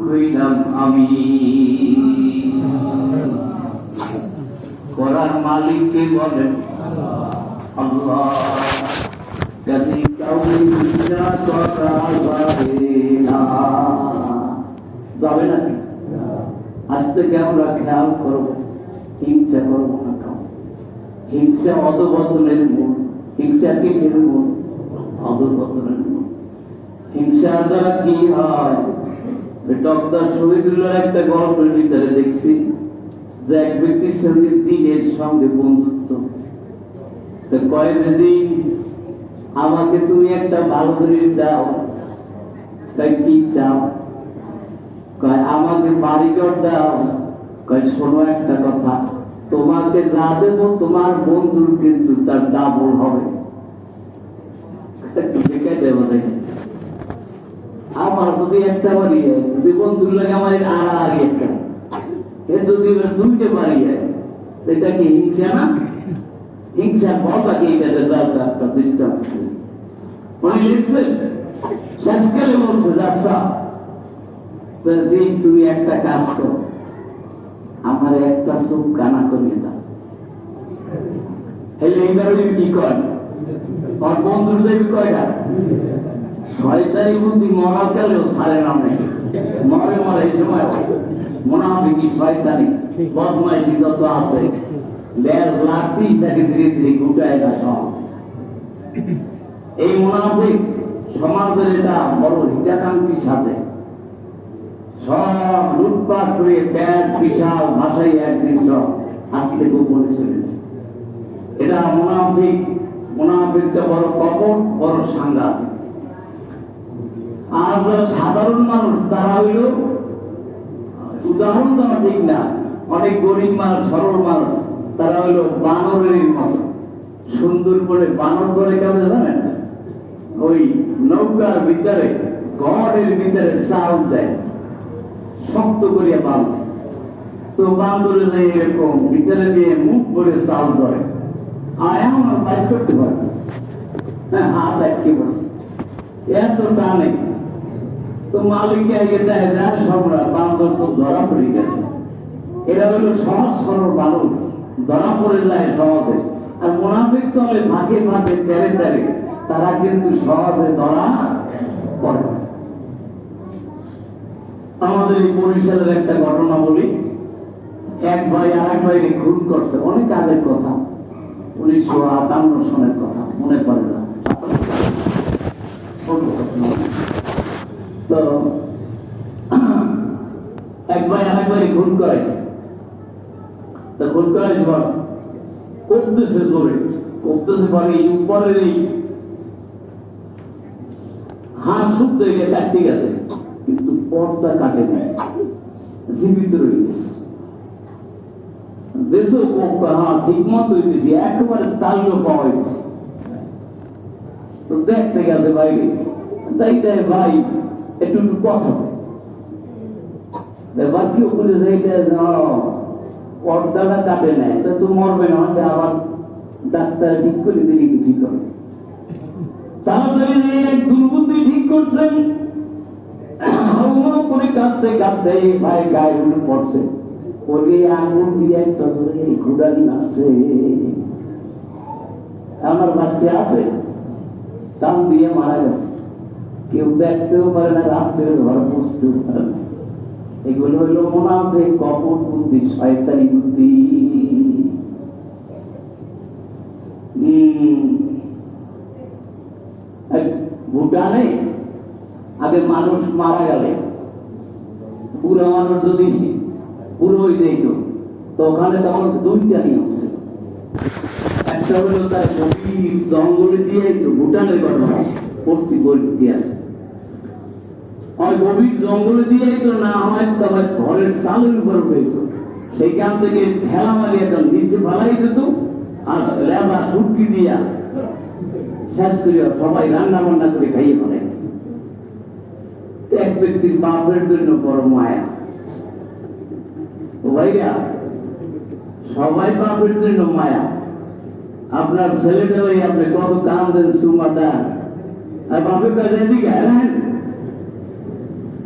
হইলাম আমি। করার মালিককে বলেন যদি যাবে নাকি? আজ থেকে আমরা খেয়াল করব, হিংসা করব না কাউ। হিংসা অধবদনের মূল, হিংসা কিসের মূল? অধবদনের মূল। হিংসার দ্বারা কি হয়? ডক্টর শহীদুল্লাহ একটা গল্পের ভিতরে দেখছি যে এক ব্যক্তির সঙ্গে জিনের সঙ্গে বন্ধুত্ব। যে জিন আমাকে তুমি একটা ভালো করে দাও। তাই কি চাও? কয়, আমাকে বাড়িঘর দাও। কয়, শোনো একটা কথা, তোমাকে যা দেবো তোমার বন্ধুর কিন্তু তার ডাবল হবে। দেবো আমার যদি একটা বাড়ি যদি বন্ধুর লাগে আমার আর আর একটা, এ যদি দুইটা বাড়ি এটা কি হিংসা না? হিংসা কথাকে এটা দৃষ্টান্ত। উনি লিখছেন শেষকালে বলছে যাচ্ছা যে তুমি একটা কাজ করো, আমার একটা চোখ কানা করিয়ে দাও। হেলে এইবার কি কর আমার বন্ধুর যাবি কয়টা? শয়তানি বুদ্ধি মরা গেলেও সারে নাম নেই মরে মরে, এই সময় শয়তানি? বদমাইশি যত আছে লেজ লাগতেই তাকে ধীরে ধীরে গুটায় না সব। এই মোনাফিক সমাজের এটা বড় সাথে সব লুটপাট করে একদিন সব গোপনে চলে এটা মোনাফিক, মোনাফিকটা বড় কপট, বড় সাংঘাতিক। যারা সাধারণ মানুষ তারা হইল, উদাহরণ দেওয়া ঠিক না, অনেক গরিব মানুষ, সরল মানুষ, তারা হইল বানরের মতো সুন্দর করে বানর করে কেমন জানেন? ওই নৌকার ভিতরে, গড়ের ভিতরে চাল দেয়, শক্ত করিয়া বাঁধে তো বান্দরে যে এরকম ভিতরে দিয়ে মুখ করে চাল ধরে, আর এমন বাইক করতে পারে হ্যাঁ হাত আটকে পড়ছে। এত টানে। তো মালিককে আগে দেয় যায় সম্রাট, বান্দর তো ধরা পড়ে গেছে। এরা হলো সহজ সরল মানুষ ধরা পড়ে যায় সহজে। আর মোনাফিক চলে ফাঁকে ফাঁকে তেরে তেরে। তারা কিন্তু সহজে ধরা পড়ে আমাদের এই বরিশালের একটা ঘটনা বলি। এক ভাই আর এক ভাইকে খুন করছে। অনেক আগের কথা। উনিশশো আটান্ন সনের কথা, মনে পড়ে না। ছোট ঘটনা। তো এক ভাই আর এক ভাই খুন করাইছে তো খুন করাইছে পর করতেছে জোরে করতেছে পরে এই উপরের এই হাত শুদ্ধ গিয়ে কাটতে গেছে কিন্তু পর্দা কাটে নাই জীবিত রয়ে গেছে দেশও হ্যাঁ ঠিক মতো দিয়েছি একেবারে তাল্য পাওয়া গেছে তো দেখতে গেছে বাইরে যাইতে ভাই একটু কথা ব্যাপার কি ওখানে যাইতে পর্দাটা কাটে তা মরবে না আবার ডাক্তার ঠিক করে কি ঠিক তাড়াতাড়ি এক দুর্বুদ্ধি ঠিক করছেন। করে কাঁদতে কাঁদতে এই ভাই গায়ে উঠে পড়ছে। ওরে আঙুল দিয়ে একটা ধরে আসছে আমার বাচ্চা আছে টান দিয়ে মারা গেছে। কেউ দেখতেও পারে না রাত্রে ঘর বসতেও পারে না। এগুলো হইল মোনাফে কপট বুদ্ধি, শয়তানি বুদ্ধি। ভুটানে আগে মানুষ মারা গেলে পুরো মানুষ যদি পুরোই দিত তো ওখানে তখন দুইটা নিয়ম ছিল। একটা হলো তার গভীর জঙ্গলে দিয়ে ভুটানের ঘটনা, পড়ছি বই ইতিহাস গভীর জঙ্গলে দিয়ে তো না তবে ঘরের উপর হইত সেইখান থেকে ঠেলা নিচে দিত আর লেবা ফুটকি দিয়া শেষ করিয়া সবাই রান্না বান্না করে খাইয়ে ফেলে। এক ব্যক্তির বাপের জন্য বড় মায়া। ভাইয়া, সবাই বাপের জন্য মায়া। আপনার ছেলেটা ভাই আপনি কত কাম দেন সুমাতা আর বাপের কাছে এদিকে হ্যাঁ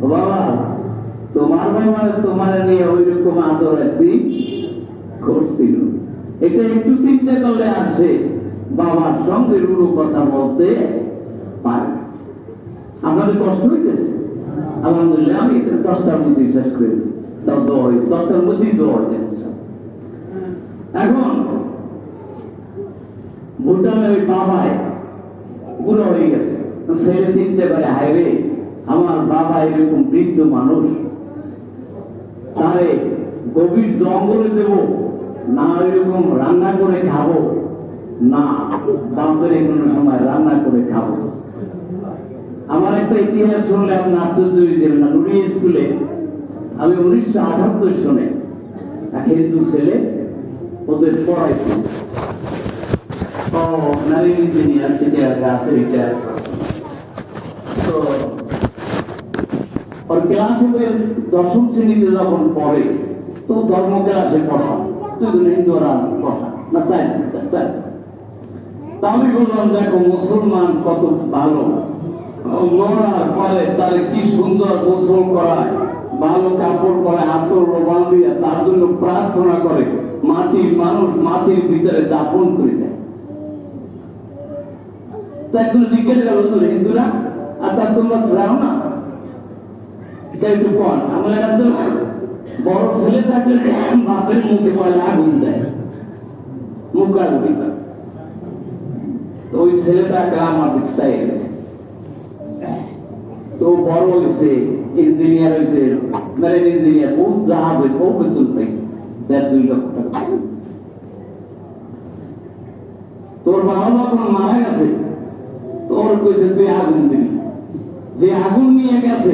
বাবা সময় তোমার নিয়ে ওই রকম আদর একদিন করছিল। এটা একটু চিন্তা করলে আসে বাবার সঙ্গে কথা বলতে পারে আপনাদের কষ্ট হইতেছে? আলহামদুলিল্লাহ, আমি দশটার মধ্যে শেষ করে। তাও হই দশটার মধ্যেই হয়ে এখন ভুটানের বাবায় বুড়ো হয়ে গেছে। ছেলে চিনতে পারে হাইরে আমার বাবা এরকম বৃদ্ধ মানুষ, তারে গভীর জঙ্গলে দেব, না এরকম রান্না করে খাব, না বাপের কোনো সময় রান্না করে খাব। আমার একটা ইতিহাস শুনলে আপনি আশ্চর্য হয়ে না নুরি স্কুলে। আমি উনিশশো আটাত্তর সনে এক হিন্দু ছেলে ওদের পড়াইছি। ও নারী ইঞ্জিনিয়ার সেটা আছে রিটায়ার তো দশম শ্রেণীতে যখন পড়ে, তো ধর্ম ক্লাসে পড়া। তুই তো হিন্দু পড়া। না আমি বললাম, দেখো, মুসলমান কত ভালো। মরার পরে তার কি সুন্দর গোসল করায়, ভালো কাপড় পরে হাতর রোবান দিয়ে তার জন্য প্রার্থনা করে, মাটির মানুষ মাটির ভিতরে দাপন করে দেয়। তা একটু জিজ্ঞেস তো হিন্দুরা? আর তা তোমরা জানো না? এটা একটু কন আমরা একদম বড় ছেলে থাকলে বাপের মুখে পয়লা আগুন দেয়। মুখ আগুন তো ওই ছেলেটাকে আমার দিক চাই তো বড় হয়েছে ইঞ্জিনিয়ার হয়েছে মেরিন ইঞ্জিনিয়ার বহুত জাহাজ হয় বহু বেতন পাই দেড় দুই লক্ষ টাকা। তোর বাবা যখন মারা গেছে? তোর কইছে, তুই আগুন দিবি। যে আগুন নিয়ে গেছে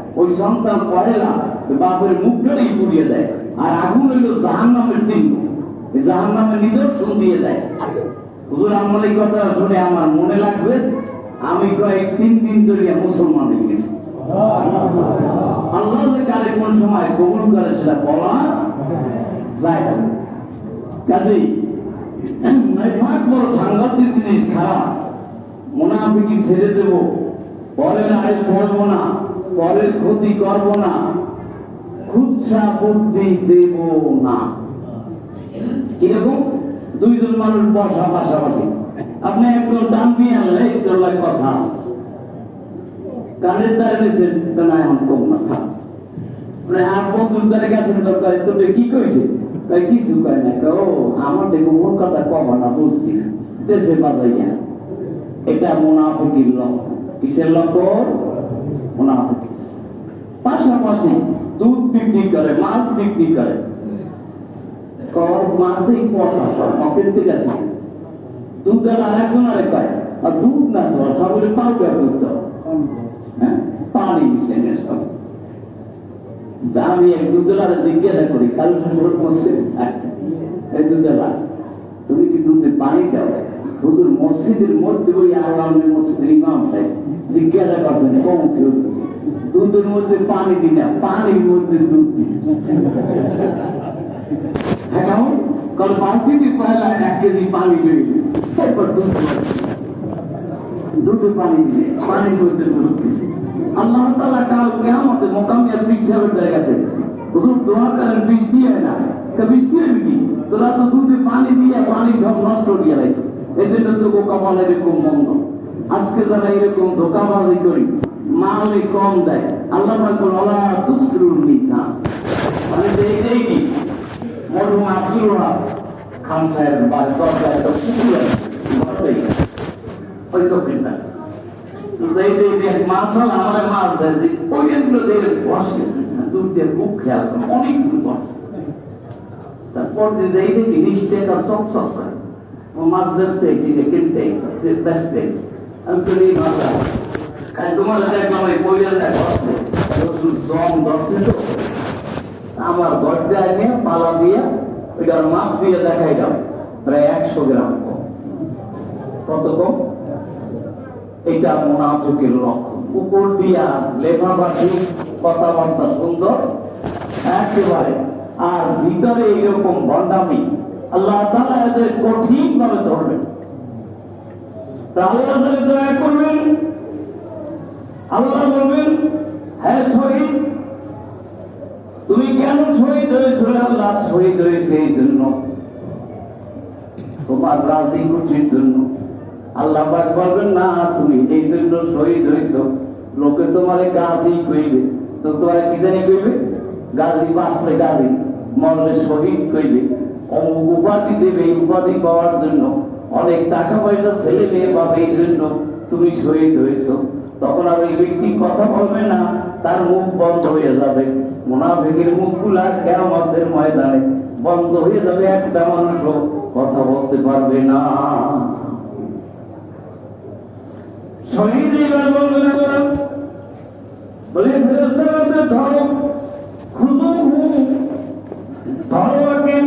ওই সন্তান পড়ে না বাপের মুখটাই পুড়িয়ে দেয়। আর আগুন হইল জাহান নামের চিহ্ন। জাহান নামের নিদর্শন দিয়ে দেয়। হুজুর, আমার এই কথা শুনে আমার মনে লাগছে, আমি কয়েক তিন দিন ধরে মুসলমান হয়ে গেছি। আল্লাহ যে কালে কোন সময় কবুল করে সেটা বলা যায় না। কাজেই বড় সাংঘাতিক জিনিস খারাপ। মোনাফিকি ছেড়ে দেব। আয় ধরবো না। পরের ক্ষতি করব না, খুচরা বুদ্ধি দেব না। কীরকম? দুইজন মানুষ বসা পাশাপাশি। আপনি একজন ডান দিয়ে আনলে একজন কথা কানের দ্বারা নিয়েছেন না কম না, থাক। মানে আর বন্ধুর গেছেন তো কি কইছে? কয়, কিছু কয় না আমার দেখো, মোর কথা কম না বলছি দেশে বাজাইয়া। এটা মুনাফিকির লক্ষণ কিসের লক্ষণ মুনাফিকি। পাশাপাশি দুধ বিক্রি করে, মাছ বিক্রি করে। কর, মাছই পয়সা সব অকেন্দ্রিক আছে দুধ আর আরেকজন আরেক পায় আর দুধ না তো সকলে পাউডার করতে হ্যাঁ? পানি মিশিয়ে সব। আমি এক দুধেলার জিজ্ঞাসা করি, কালু শ্বশুর মসজিদ? এই দুধেলা তুমি কি দুধে পানি দাও হুজুর, মসজিদের মধ্যে ওই আল্লাহের মসজিদের ইমাম সাহেব। জিজ্ঞাসা করছেন কম কেউ দুধের মধ্যে পানি দিই না, পানির মধ্যে দুধ দিই। কেমন কাল বালতিতে পয়লা এক কেজি পানি বেরিয়ে তারপর দুধ। দুধে পানি দিয়ে পানির মধ্যে দুধ দিছে আল্লাহ তাআলা কাল কিয়ামতে মোকামিয়ার পীর সাহেবের দ্বারা গেছে। হুজুর, দোয়া করেন বৃষ্টি হয় না। তা বৃষ্টি হবে কি? তোরা তো দুধে পানি দিয়ে পানি সব নষ্ট দিয়ে রাখো এই জন্য তো কপাল এরকম মন্দ। আজকে যারা এরকম ধোকাবাজি করি মালে কম দেয়। আল্লাহ পাকুল আল্লাহ তুসরুল নিসা মানে এইটাই কি? মরহুম আব্দুল খান সাহেব বা দরজা একটা পুকুর আছে ওই দক্ষিণটা মাছাল আমার মাছ দেয়। যে ওইগুলো দেখে বসে দূর দিয়ে খুব খেয়াল করে, অনেকগুলো বসে। তারপর যেই দেখি নিশ্চয় একটা চক চক করে। মাছ বেচতে কিনতে বেচতে আমার পালা দিয়ে ওইটার মাপ প্রায় একশো গ্রাম কত এটা উপর দিয়া কথাবার্তা সুন্দর, একেবারে। আর ভিতরে এইরকম ভণ্ডামি আল্লাহ তাআলা এদের কঠিন ভাবে ধরবেন। দয়া করবেন। আল্লাহ বলবেন হ্যাঁ শহীদ, তুমি কেন শহীদ হয়েছিল আল্লাহ শহীদ হয়েছে এই জন্য। তোমার রাজি খুশির জন্য। আল্লাহ পাক বলবেন, না, তুমি এই জন্য শহীদ হয়েছ। লোকে তোমারে গাজী কইবে। তো তোমার কি জানি কইবে? গাজী বাঁচলে গাজী, মরলে শহীদ কইবে। অমুক উপাধি দেবে উপাধি পাওয়ার জন্য। অনেক টাকা পয়সা ছেলে মেয়ে পাবে এই জন্য তুমি শহীদ হয়েছ। তখন আর ওই ব্যক্তি কথা বলবে না, তার মুখ বন্ধ হয়ে যাবে। মোনাফিকের মুখগুলা কেয়ামতের ময়দানে বন্ধ হয়ে যাবে, একটা মানুষও কথা বলতে পারবে না। শহীদ এবার বলবেন বলে, ফেরেশতারা ধরো খুদুহু ধরো ওকে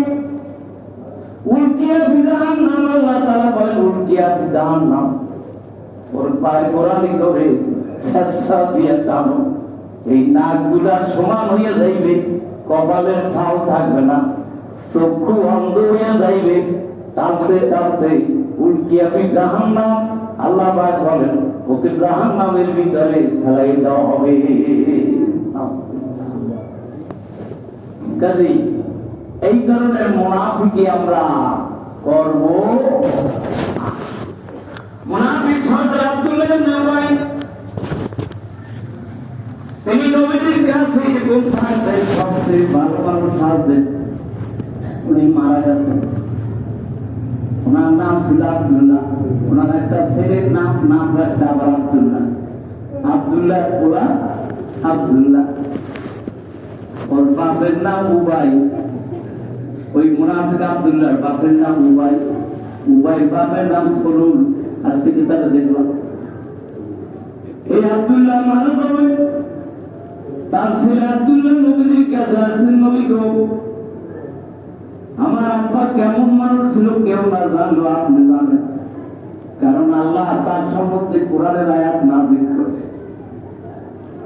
উল্কিয়া বিধান নাম, আল্লাহ তাআলা বলেন উল্কিয়া বিধান নাম। ওর পায়ে গোড়ালি ধরে শেষা দিয়ে টানো। সমান হয়ে যাইবে, কপালের ছাল থাকবে না। চক্ষু অন্ধ হয়ে যাইবে, টানতে টানতে উল্কিয়া বি জাহান্নাম, আল্লাহ পাক বলেন, ওকে জাহান্নামের ভিতরে ফেলাই দেওয়া হবে। কাজী এই ধরনের মোনাফিকে আমরা করব মোনাফিক সর্দার আব্দুল্লাহ তিনি নবীজির কাছে এবং থাকতেন সবচেয়ে ভালো ভালো সাজতেন উনি মারা গেছেন। ওনার নাম ছিল আব্দুল্লাহ। ওনার একটা ছেলের নাম নাম রাখছে আবার আব্দুল্লাহ। আব্দুল্লাহ পোলা আব্দুল্লাহ। ওর বাপের নাম উবাই। ওই মুনাফিক আব্দুল্লাহর বাপের নাম উবাই। উবাই বাপের নাম সলুল। আজকে কিতাবে দেখলাম এই আব্দুল্লাহ মারা যাবে। তার ছেলে আব্দুল্লাহ নবীজির কাছে আসছেন নবী গো, আমার আব্বা কেমন মানুষ ছিল, কেউ না জানলো, আপনি জানেন? কারণ আল্লাহ তার সম্বন্ধে কোরআনের আয়াত নাজিল করেছে।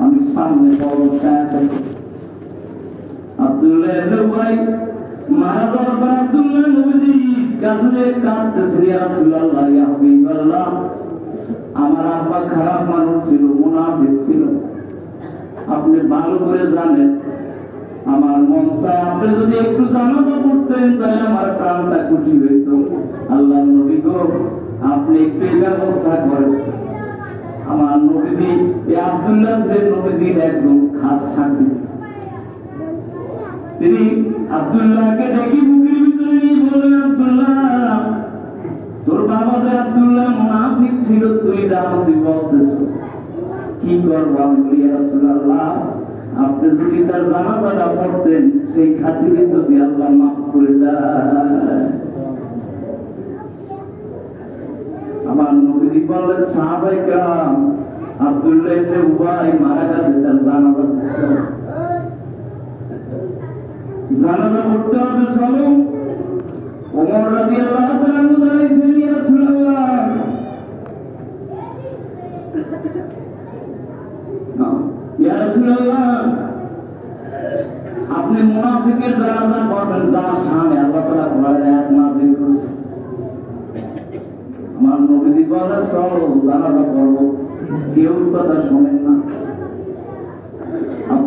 আমি সামনে বড় আব্দুল্লাহ উবাই মারা যাওয়ার পর নবীজি কাছে কাঁদতেছেন, ইয়া রাসূলুল্লাহ, ইয়া হাবিবাল্লাহ, আমার আব্বা খারাপ মানুষ ছিল, মুনাফিক ছিল। আপনি ভালো করে জানেন, আমার মন আপনি যদি একটু জানাজা পড়তেন তাহলে আমার প্রাণটা খুশি হইতো। আল্লাহ নবী গো, আপনি একটু ব্যবস্থা করেন। আমার নবীজি, এই আব্দুল্লাহ ছিলেন নবীজির একজন খাস সাথী তিনি আব্দুল্লাহকে ডেকে বুকের ভিতরে নিয়ে আব্দুল্লাহ, তোর বাবা যে আব্দুল্লাহ, মুনাফিক ছিল, তুই ডামতি বলতেছ। কি করব আমি? বলি রাসূলুল্লাহ, আপনি যদি তার জানাজাটা পড়তেন, সেই খাতিরে যদি আল্লাহ মাফ করে দেয়। আমার নবীজি বললেন, সাহাবাই কাম আব্দুল্লাহ ইবনে উবাই মারা গেছে, তার জানাজা। জানাজা পড়তে হবে, চলো। ওমর রাদিয়াল্লাহু তাআলা দাঁড়িয়েছেন ইয়া রাসূলুল্লাহ। আপনি মুনাফিকের জানাজা পড়বেন যার সামনে আল্লাহ তাআলা কোরআনে আয়াত নাযিল করেছে। আমার নবীজি বলে চলো, জানাজা পড়ব কেউ কথা শোনেন না।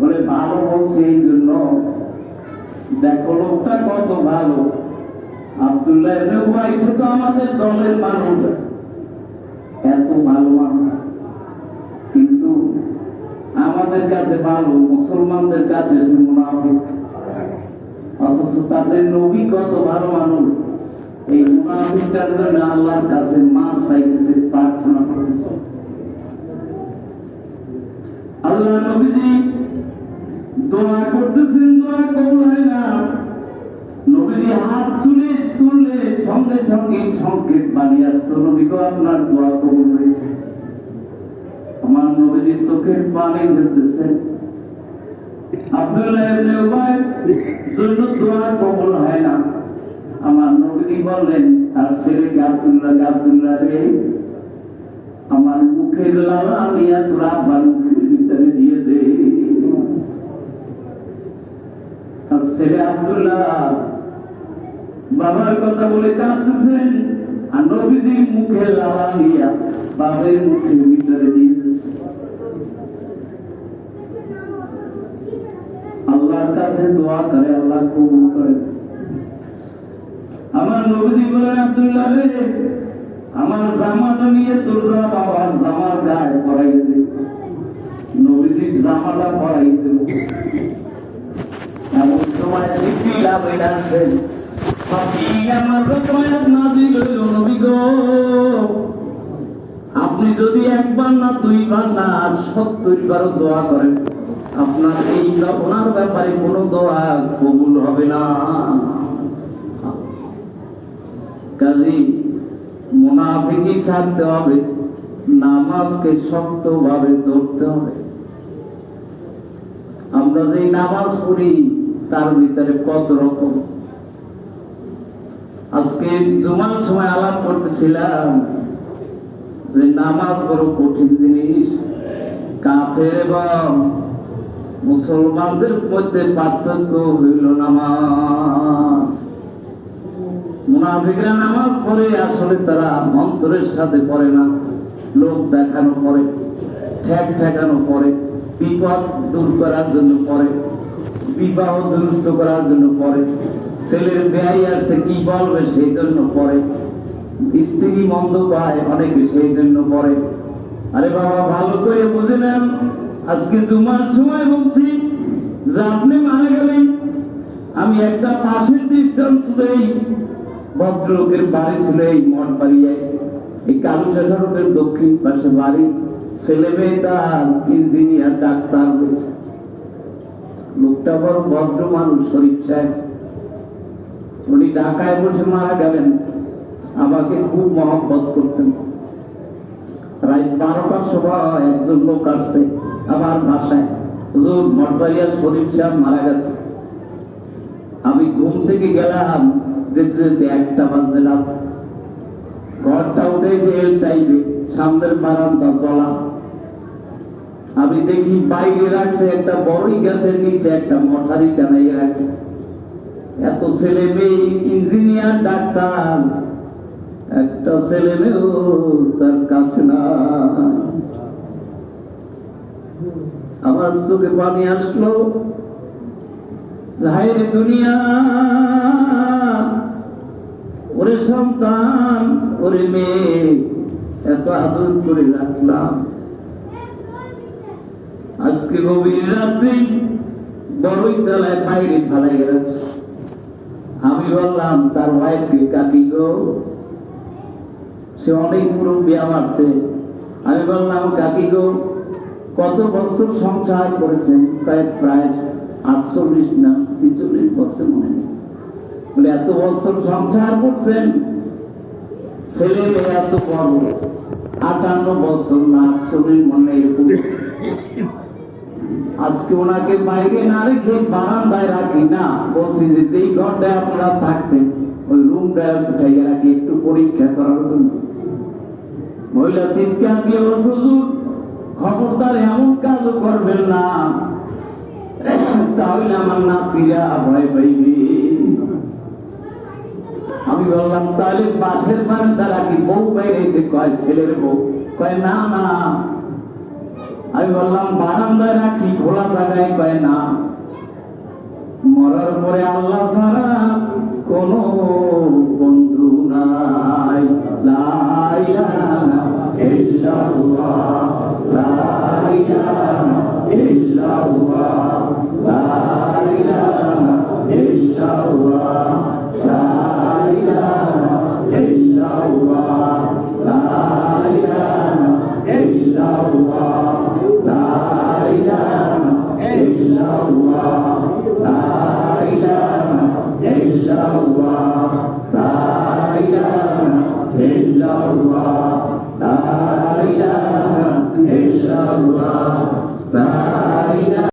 বলে, ভালো বলছে এই জন্য। দেখো, লোকটা কত ভালো। আব্দুল্লাহ আমাদের দলের মানুষ। এত ভালো মানুষ। কিন্তু আমাদের কাছে ভালো, মুসলমানদের কাছে মুনাফিক। অথচ তাদের নবী কত ভালো মানুষ। এই মুনাফিকটার জন্য আল্লাহর কাছে মার চাইতেছে, প্রার্থনা করতেছে। আল্লাহ নবীজি দোয়া করতেছেন দোয়া কবুল হয় না। নবীজি হাত তুলে তুললে সঙ্গে সঙ্গে সংকেত আসতো। নবী আপনার দোয়া কবুল হয়েছে। আমার নবীজি চোখের পানি আব্দুল্লাহ হয় না। আমার আর ছেলেকে আব্দুল্লাহ রে? আমার মুখের লালা নিয়ে ভিতরে দিয়ে দে আর ছেলে আব্দুল্লাহ। বাবার কথা বলে কাঁদতেছেন আর নবীজির মুখে লালা বাবার মুখের ভিতরে দিয়ে আল্লাহর কাছে দোয়া করে, আল্লাহ কবুল করে। আমার নবীজি বলেন, আব্দুল্লাহ রে, আমার জামাটা নিয়ে তোর বাবার জামার গায়ে পরাই দে। নবীজির জামাটা পরাই দেব। আপনি যদি একবার না, দুইবার না, আর সত্তর বার দোয়া করেন, আপনার এই ওনার ব্যাপারে কোনো দোয়া কবুল হবে না। কাজী মুনাফিকি ছাড়তে হবে নামাজকে শক্তভাবে ধরতে হবে। আমরা যে নামাজ পড়ি তার ভিতরে কত রকম? আজকে জুমার সময় আলাপ করতেছিলাম যে নামাজ বড় কঠিন জিনিস। কাফের এবং মুসলমানদের মধ্যে পার্থক্য হইল নামাজ। মুনাফিকরা নামাজ পড়ে, আসলে তারা মন্ত্রের সাথে পড়ে না। লোক দেখানো পড়ে, ঠেক ঠেকানো পড়ে, বিপদ দূর করার জন্য পড়ে। বিবাহ দুরুস্ত করার জন্য পড়ে। ছেলের ব্যয় আছে, কি বলবে সেই জন্য পড়ে। স্ত্রী মন্দ পায়, অনেকে সেই জন্য পড়ে। আরে বাবা, ভালো করে বুঝে নেন, আজকে দুমাস সময় বলছি, যে আপনি মারা গেলেন। আমি একটা পাশের দৃষ্টান্ত দেই ভদ্রলোকের বাড়ি ছিল এই মঠ বাড়িয়ে এই কালুসা সড়কের দক্ষিণ পাশে বাড়ি। ছেলে মেয়ে তার ইঞ্জিনিয়ার ডাক্তার হয়েছে। লোকটা বড় ভদ্র মানুষ, শরীফ সাহেব। উনি ঢাকায় বসে মারা গেলেন। আমাকে খুব মহব্বত করতেন। প্রায় বারোটার সময় একজন লোক আসছে আমার বাসায়। হুজুর, মঠবাড়িয়ার শরীফ সাহেব মারা গেছে। আমি ঘুম থেকে গেলাম যেতে যেতে একটা বাজলাম ঘরটা উঠেছে এল টাইপে সামনের বারান্দা তলা। আমি দেখি বাইরে রাখছে, একটা বড়ই গাছের নিচে, একটা মশারি টানাই রাখছে। এত ছেলে মেয়ে, ইঞ্জিনিয়ার, ডাক্তার। একটা ছেলে মেয়েও তার কাছে না আমার চোখে পানি আসলো। হায়রে দুনিয়া, ওরে সন্তান, ওরে মেয়ে, এত আদর করে রাখলাম। আজকে গভীর রাত্রি বড়ই তলায় বাইরে ফেলাই গেছে। আমি বললাম, তার ওয়াইফকে কাকি গো? সে অনেক মুরব্বী আমারছে আমি বললাম, কাকি গো, কত বছর সংসার করেছেন? প্রায় প্রায় আটচল্লিশ না, ছিচল্লিশ বছর মনে নেই। বলে, এত বছর সংসার করছেন? ছেলে মেয়ে এত বড়, আটান্ন বছর না, আটচল্লিশ মনে এরকম। আজকে ওনাকে বাইরে না রেখে বারান্দায় রাখি না। বলছি যে যেই ঘরটায় আপনারা থাকতেন, ওই রুমটায় উঠাইয়া রাখি একটু পরীক্ষা করার জন্য? মহিলা চিৎকার দিয়ে হুজুর, খবরদার এমন কাজও করবেন না। তাহলে আমার নাতিরা ভয় পাইবে। আমি বললাম, তাহলে পাশের বারান্দা রাখি। বউ বাইরেছে কয়, ছেলের বউ। কয়, না না আমি বললাম বারান্দায় রাখি খোলা জায়গায় কয় না মরার পরে আল্লাহ ছাড়া কোন বন্ধু নাই লাইয়া ইল্লাল্লাহ, লা ইলাহা ইল্লাল্লাহ।